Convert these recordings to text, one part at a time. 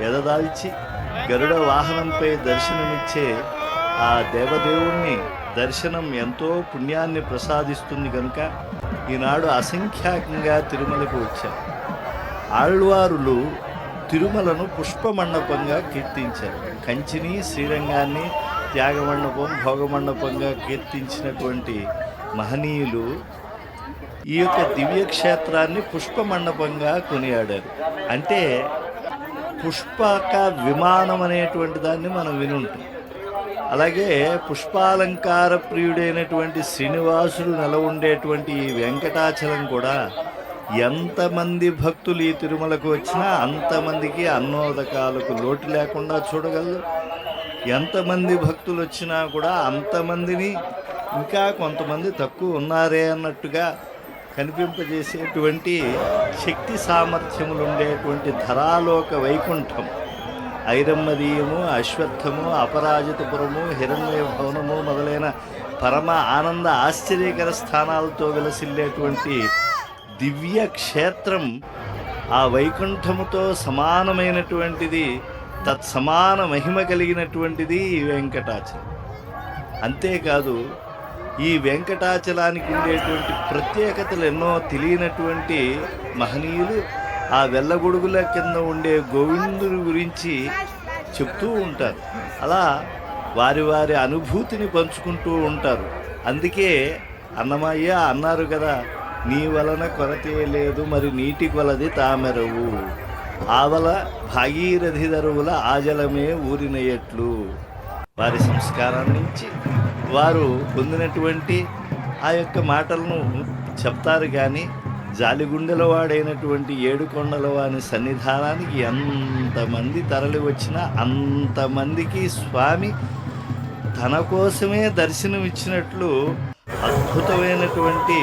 ఎదదాల్చి గరుడ వాహనంపై దర్శనమిచ్చే ఆ దేవదేవుణ్ణి దర్శనం ఎంతో పుణ్యాన్ని ప్రసాదిస్తుంది కనుక ఈనాడు అసంఖ్యాకంగా తిరుమలకు వచ్చారు. ఆళ్వారులు తిరుమలను పుష్పమండపంగా కీర్తించారు. కంచిని శ్రీరంగాన్ని త్యాగమండపం భోగమండపంగా కీర్తించినటువంటి మహనీయులు ఈ యొక్క దివ్యక్షేత్రాన్ని పుష్పమండపంగా కొనియాడారు. అంటే పుష్పక విమానం అనేటువంటి దాన్ని మనం వినుంటాం. అలాగే పుష్పాలంకార ప్రియుడైనటువంటి శ్రీనివాసుడు నెల ఉండేటువంటి ఈ వెంకటాచలం కూడా ఎంతమంది భక్తులు ఈ తిరుమలకు వచ్చినా అంతమందికి అన్నోదకాలకు లోటు లేకుండా చూడగలరు. ఎంతమంది భక్తులు వచ్చినా కూడా అంతమందిని ఇంకా కొంతమంది తక్కువ ఉన్నారే అన్నట్టుగా కనిపింపజేసేటువంటి శక్తి సామర్థ్యములు ఉండేటువంటి ధరాలోక వైకుంఠం. ఐరమ్మదీయము అశ్వత్థము అపరాజితపురము హిరణ్య భవనము మొదలైన పరమ ఆనంద ఆశ్చర్యకర స్థానాలతో విలసిల్లేటువంటి దివ్య క్షేత్రం ఆ వైకుంఠముతో సమానమైనటువంటిది తత్సమాన మహిమ కలిగినటువంటిది ఈ వెంకటాచలం. అంతేకాదు ఈ వెంకటాచలానికి ఉండేటువంటి ప్రత్యేకతలు ఎన్నో తెలియనటువంటి మహనీయులు ఆ వెళ్ళగొడుగుల కింద ఉండే గోవిందుని గురించి చెప్తూ ఉంటారు. అలా వారి వారి అనుభూతిని పంచుకుంటూ ఉంటారు. అందుకే అన్నమయ్య అన్నారు కదా నీ వలన కొరతే లేదు మరి నీటి కొలది తామెరవు. ఆవల భాగీరథి దరువుల ఆజలమే ఊరినయట్లు. వారి సంస్కారాన్ని ఇచ్చి వారు పొందినటువంటి ఆ యొక్క మాటలను చెప్తారు కానీ జాలిగుండెల వాడైనటువంటి ఏడుకొండల వాని సన్నిధానానికి ఎంతమంది తరలి వచ్చినా అంతమందికి స్వామి తన కోసమే దర్శనమిచ్చినట్లు అద్భుతమైనటువంటి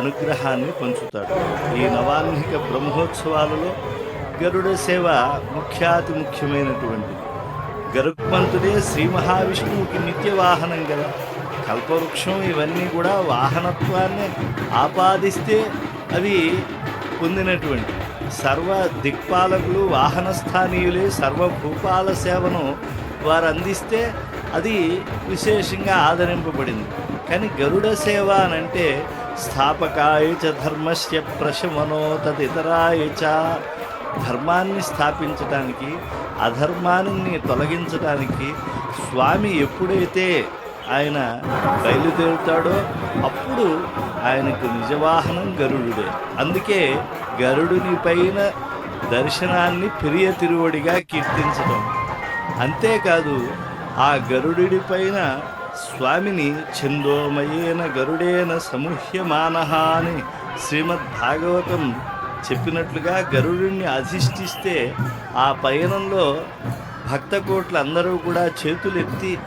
అనుగ్రహాన్ని పంచుతాడు. ఈ నవాన్నిక బ్రహ్మోత్సవాలలో గరుడ సేవ ముఖ్యాతి ముఖ్యమైనటువంటిది. గరుక్మంతుడే శ్రీ మహావిష్ణువుకి నిత్య వాహనం కదా. కల్పవృక్షం ఇవన్నీ కూడా వాహనత్వాన్ని ఆపాదిస్తే అవి పొందినటువంటి సర్వ దిక్పాలకులు వాహన స్థానీయులే సర్వభూపాల సేవను వారు అందిస్తే అది విశేషంగా ఆదరింపబడింది. కానీ గరుడ సేవ అనంటే స్థాపకాయ చ ధర్మస్య ప్రశమనో తదితరాయ చ ధర్మాన్ని స్థాపించడానికి అధర్మాన్ని తొలగించడానికి స్వామి ఎప్పుడైతే ఆయన బయలుదేరుతాడో అప్పుడు ఆయనకు నిజవాహనం గరుడుడే. అందుకే గరుడుని పైన దర్శనాన్ని ప్రియ తిరువడిగా కీర్తించడం అంతేకాదు ఆ గరుడి పైన స్వామిని ఛందోమయేన గరుడేన సముహ్యమాన అని శ్రీమద్ భాగవతం చెప్పినట్లుగా గరుడిని అధిష్ఠిస్తే ఆ పయనంలో భక్త కోట్లు అందరూ కూడా చేతులెత్తి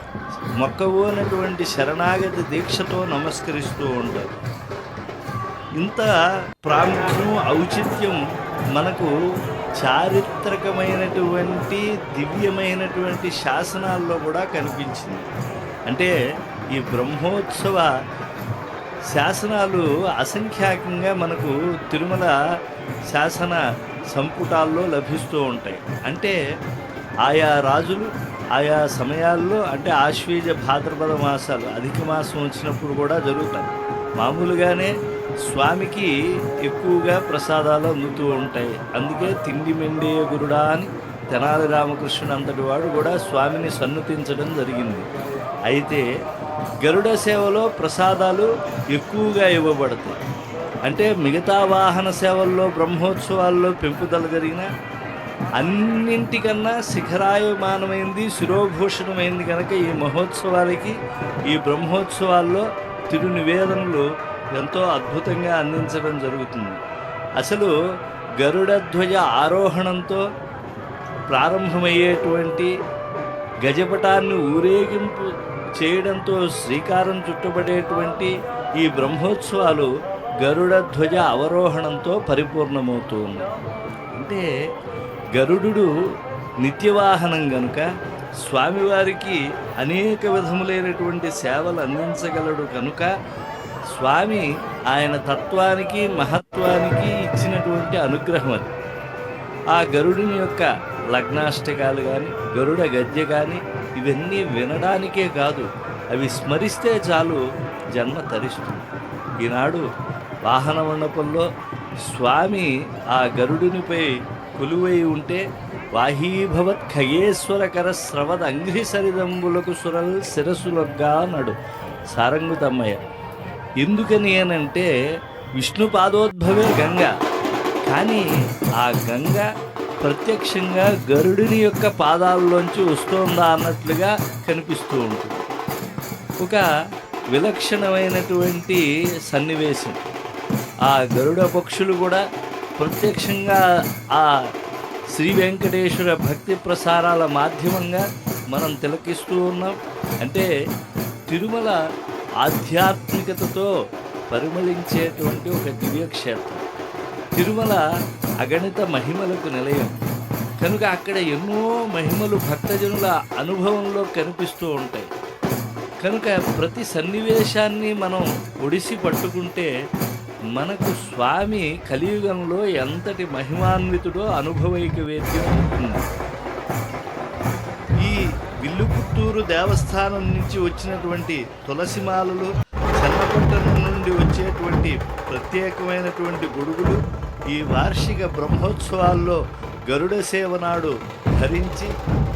మొక్కవోనటువంటి శరణాగతి దీక్షతో నమస్కరిస్తూ ఉంటారు. ఇంత ప్రాముఖ్యం ఔచిత్యం మనకు చారిత్రకమైనటువంటి దివ్యమైనటువంటి శాసనాల్లో కూడా కనిపించింది. అంటే ఈ బ్రహ్మోత్సవ శాసనాలు అసంఖ్యాకంగా మనకు తిరుమల శాసన సంపుటాల్లో లభిస్తూ ఉంటాయి. అంటే ఆయా రాజులు ఆయా సమయాల్లో అంటే ఆశ్వీజ భాద్రపద మాసాలు అధిక మాసం వచ్చినప్పుడు కూడా జరుగుతాయి. మామూలుగానే స్వామికి ఎక్కువగా ప్రసాదాలు అందుతూ ఉంటాయి. అందుకే తిండి మెండే గురుడా అని తెనాలి రామకృష్ణుడు అంతటి వాడు కూడా స్వామిని సన్నతించడం జరిగింది. అయితే గరుడ సేవలో ప్రసాదాలు ఎక్కువగా ఇవ్వబడతాయి. అంటే మిగతా వాహన సేవల్లో బ్రహ్మోత్సవాల్లో పెంపుదల జరిగిన అన్నింటికన్నా శిఖరాయమానమైంది శిరోభూషణమైంది కనుక ఈ మహోత్సవాలకి ఈ బ్రహ్మోత్సవాల్లో తిరు నివేదనలు ఎంతో అద్భుతంగా అందించడం జరుగుతుంది. అసలు గరుడ ధ్వజ ఆరోహణంతో ప్రారంభమయ్యేటువంటి గజపటాన్ని ఊరేగింపు చేయడంతో శ్రీకారం చుట్టబడేటువంటి ఈ బ్రహ్మోత్సవాలు గరుడ ధ్వజ అవరోహణంతో పరిపూర్ణమవుతూ ఉన్నాయి అంటే గరుడు నిత్యవాహనం గనుక స్వామివారికి అనేక విధములైనటువంటి సేవలు అందించగలడు కనుక స్వామి ఆయన తత్వానికి మహత్వానికి ఇచ్చినటువంటి అనుగ్రహం అది. ఆ గరుడిని యొక్క లగ్నాష్టకాలు కానీ గరుడ గద్య కానీ ఇవన్నీ వినడానికే కాదు అవి స్మరిస్తే చాలు జన్మ తరిస్తుంది. ఈనాడు వాహన మండపంలో స్వామి ఆ గరుడునిపై కొలువై ఉంటే వాహీభవత్ ఖగేశ్వరకర శ్రవద అంగ్రి సరిదంబులకు సురల్ శిరసులొగ్గా అన్నాడు సారంగుతమ్మయ్య ఎందుకని అనంటే విష్ణు పాదోద్భవే గంగ. కానీ ఆ గంగ ప్రత్యక్షంగా గరుడిని యొక్క పాదాల్లోంచి వస్తోందా అన్నట్లుగా కనిపిస్తూ ఉంటుంది. ఒక విలక్షణమైనటువంటి సన్నివేశం. ఆ గరుడ పక్షులు కూడా ప్రత్యక్షంగా ఆ శ్రీ వెంకటేశ్వర భక్తి ప్రసారాల మాధ్యమంగా మనం తిలకిస్తూ ఉన్నాం. అంటే తిరుమల ఆధ్యాత్మికతతో పరిమళించేటువంటి ఒక దివ్యక్షేత్రం. తిరుమల అగణిత మహిమలకు నిలయం. కనుక అక్కడ ఎన్నో మహిమలు భక్తజనుల అనుభవంలో కనిపిస్తూ ఉంటాయి. కనుక ప్రతి సన్నివేశాన్ని మనం ఒడిసి పట్టుకుంటే మనకు స్వామి కలియుగంలో ఎంతటి మహిమాన్వితుడో అనుభవైక వేద్యం ఉంటుంది ఈ విల్లుపుత్తూరు దేవస్థానం నుంచి వచ్చినటువంటి తులసిమాలలు చన్నపట్టణం నుండి వచ్చేటువంటి ప్రత్యేకమైనటువంటి గొడుగులు ఈ వార్షిక బ్రహ్మోత్సవాల్లో గరుడ సేవ నాడు ధరించి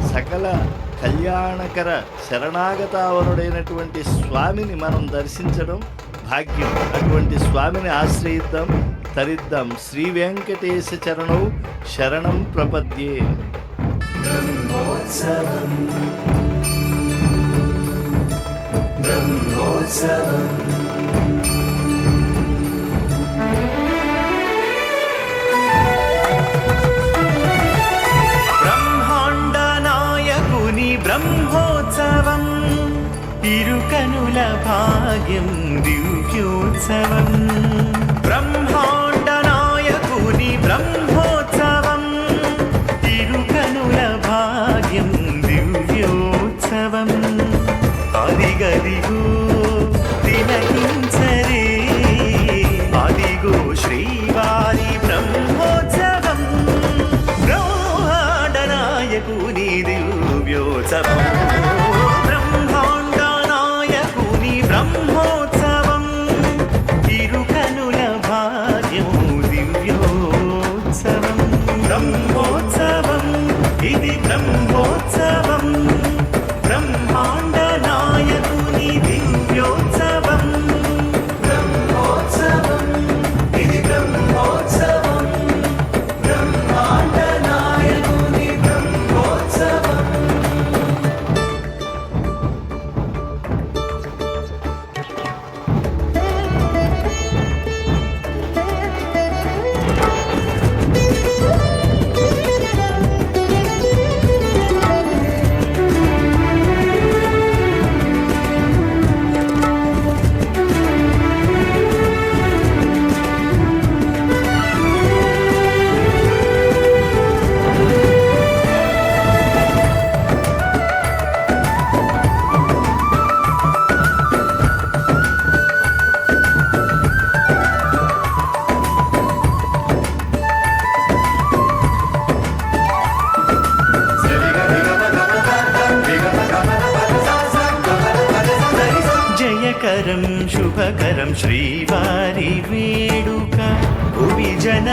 సకల కళ్యాణకర శరణాగతావరుడైనటువంటి స్వామిని మనం దర్శించడం భాగ్యం. అటువంటి స్వామిని ఆశ్రయిద్దాం తరిద్దాం. శ్రీ వెంకటేశ చరణౌ శరణం ప్రపద్యే. బ్రహ్మాండ బ్రహ్మోత్సవం ఇరుకనుల భాగ్యం దివ్యోత్సవం బ్రహ్మాండ దివ్యోత్సవం.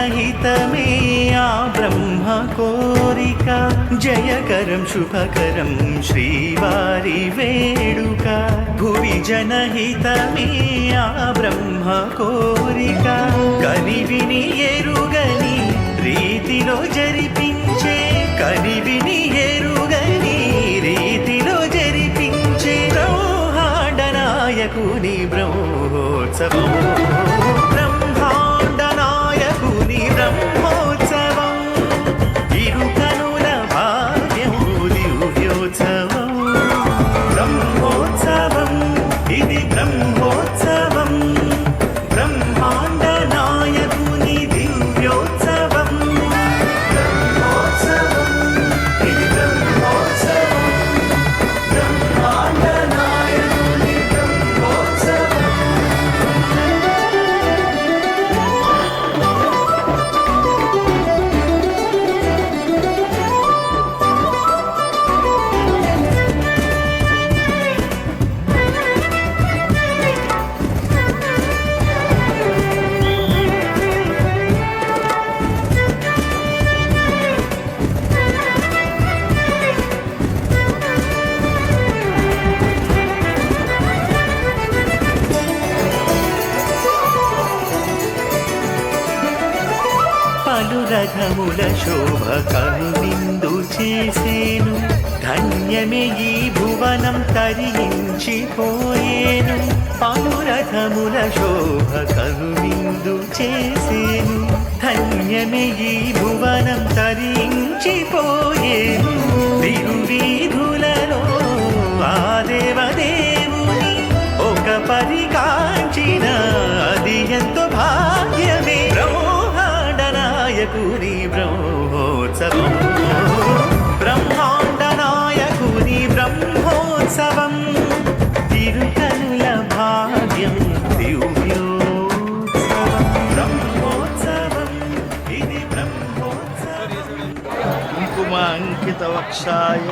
హితమే ఆ బ్రహ్మ కోరిక. జయకరం శుభకరం శ్రీవారి వేడుక. భువి జనహితమే ఆ బ్రహ్మ కోరిక. కనివిని ఎరుగని రీతిలో జరిపించే. కనివిని ఎరుగని రీతిలో జరిపించే. బ్రహ్మాండ నాయకుని బ్రహ్మోత్సవం. అనురథముల శోభ కనువిందు చేసేను. ధన్యమే ఈ భువనం తరించిపోయేను పానురథముల శోభ కనువిందు చేసేను. ధన్యమే ఈ భువనం తరించిపోయేను తిరువీధులలో ఆ దేవదే బ్రహ్మోత్సవం బ్రహ్మాండ నాయకుని బ్రహ్మోత్సవం. తిరుకనుల భాగ్యం దివ్యోత్సవం బ్రహ్మోత్సవం ఇది బ్రహ్మోత్సవం. కుంకుమాంకితవక్షాయ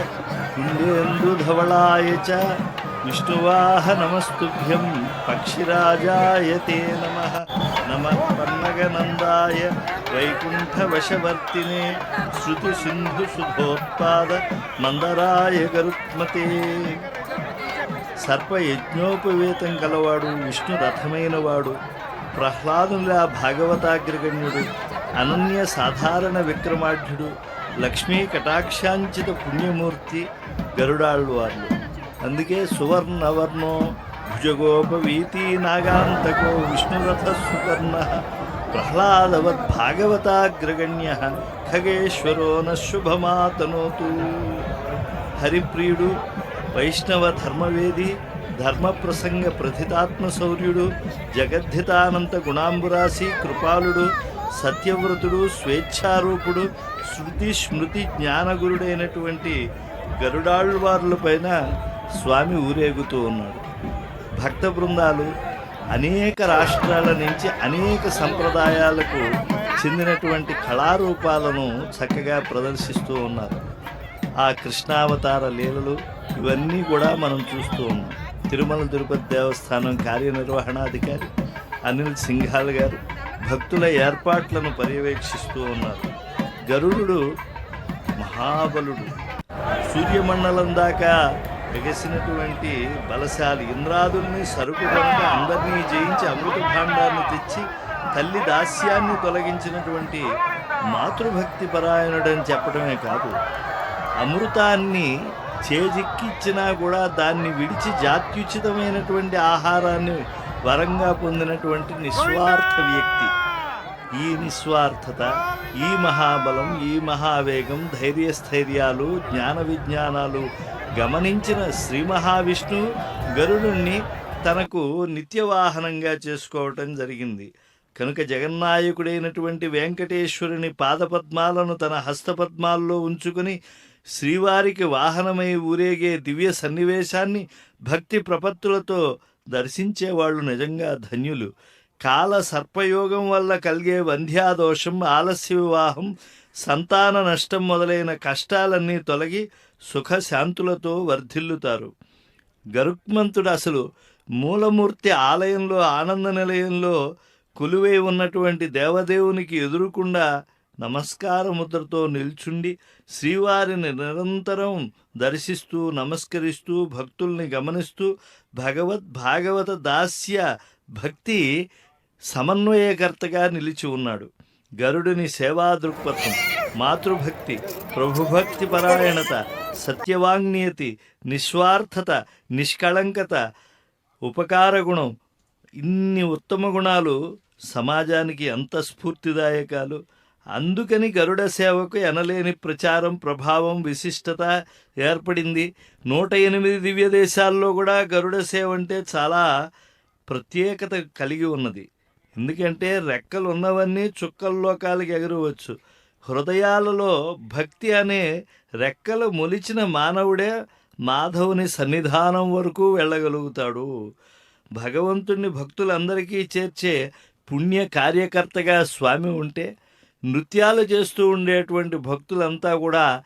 కుండేందుధవళాయ చ విష్ణువాహ నమస్తుభ్యం పక్షిరాజాయ తే నమ. నమ పన్నగనందాయ వైకుంఠవశవర్తినే శృతి సింధు శుభోత్పాద మందరాయ గరుత్మతే సర్ప యజ్ఞోపవేతం గలవాడు విష్ణు రథమైన వాడు ప్రహ్లాదులా భాగవతాగ్రగణ్యుడు అనన్య సాధారణ విక్రమాఢ్యుడు లక్ష్మీ కటాక్షాంచిత పుణ్యమూర్తి గరుడాళ్వార్లు అందుకే సువర్ణవర్ణో భుజగోపవీతి నాగాంతకో విష్ణురథ సువర్ణ ప్రహ్లాదవత్ భాగవతాగ్రగణ్య ఖగేశ్వరో శుభమాతనోతు హరిప్రియుడు వైష్ణవ ధర్మవేది ధర్మప్రసంగ ప్రథితాత్మ శౌర్యుడు జగద్ధితానంత గుణాంబురాశి కృపాలుడు సత్యవ్రతుడు స్వేచ్ఛారూపుడు శృతి స్మృతి జ్ఞానగురుడైనటువంటి గరుడాళ్వార్లపైన స్వామి ఊరేగుతూ ఉన్నాడు. భక్త బృందాలు అనేక రాష్ట్రాల నుంచి అనేక సంప్రదాయాలకు చెందినటువంటి కళారూపాలను చక్కగా ప్రదర్శిస్తూ ఉన్నారు. ఆ కృష్ణావతార లీలలు ఇవన్నీ కూడా మనం చూస్తూ ఉన్నాం. తిరుమల తిరుపతి దేవస్థానం కార్యనిర్వహణాధికారి అనిల్ సింఘాల్ గారు భక్తుల ఏర్పాట్లను పర్యవేక్షిస్తూ ఉన్నారు. గరుడు మహాబలుడు. సూర్యమండలం దాకా ఎగసినటువంటి బలశాలి ఇంద్రాదుల్ని సరుకు కనుక అందరినీ జయించి అమృత భాండాన్ని తెచ్చి తల్లి దాస్యాన్ని తొలగించినటువంటి మాతృభక్తి పరాయణుడని చెప్పడమే కాదు అమృతాన్ని చేజిక్కిచ్చినా కూడా దాన్ని విడిచి జాత్యుచితమైనటువంటి ఆహారాన్ని వరంగా పొందినటువంటి నిస్వార్థ వ్యక్తి. ఈ నిస్వార్థత ఈ మహాబలం ఈ మహావేగం ధైర్యస్థైర్యాలు జ్ఞాన విజ్ఞానాలు గమనించిన శ్రీ మహావిష్ణు గరుడుణ్ణి తనకు నిత్యవాహనంగా చేసుకోవటం జరిగింది. కనుక జగన్నాయకుడైనటువంటి వెంకటేశ్వరుని పాదపద్మాలను తన హస్తపద్మాల్లో ఉంచుకుని శ్రీవారికి వాహనమై ఊరేగే దివ్య సన్నివేశాన్ని భక్తి ప్రపత్తులతో దర్శించేవాళ్ళు నిజంగా ధన్యులు. కాల సర్పయోగం వల్ల కలిగే వంధ్యాదోషం ఆలస్య వివాహం సంతాన నష్టం మొదలైన కష్టాలన్నీ తొలగి సుఖశాంతులతో వర్ధిల్లుతారు. గరుక్మంతుడు అసలు మూలమూర్తి ఆలయంలో ఆనంద నిలయంలో కొలువై ఉన్నటువంటి దేవదేవునికి ఎదురుకుండా నమస్కార ముద్రతో నిల్చుండి శ్రీవారిని నిరంతరం దర్శిస్తూ నమస్కరిస్తూ భక్తుల్ని గమనిస్తూ భగవద్ భాగవత దాస్య భక్తి సమన్వయకర్తగా నిలిచి ఉన్నాడు. గరుడుని సేవా దృక్పథం మాతృభక్తి ప్రభుభక్తి పరాయణత సత్యవాంగ్నియతి నిస్వార్థత నిష్కళంకత ఉపకార గుణం ఇన్ని ఉత్తమ గుణాలు సమాజానికి అంత స్ఫూర్తిదాయకాలు. అందుకని గరుడ సేవకు ఎనలేని ప్రచారం ప్రభావం విశిష్టత ఏర్పడింది. నూట ఎనిమిది దివ్య దేశాల్లో కూడా గరుడ సేవ అంటే చాలా ప్రత్యేకత కలిగి ఉన్నది. ఎందుకంటే రెక్కలు ఉన్నవన్నీ చుక్కల ఎగరవచ్చు. హృదయాలలో భక్తి అనే రెక్కలు మొలిచిన మానవుడే మాధవుని సన్నిధానం వరకు వెళ్ళగలుగుతాడు. భగవంతుణ్ణి భక్తులందరికీ చేర్చే పుణ్య కార్యకర్తగా స్వామి ఉంటే నృత్యాలు చేస్తూ ఉండేటువంటి భక్తులంతా కూడా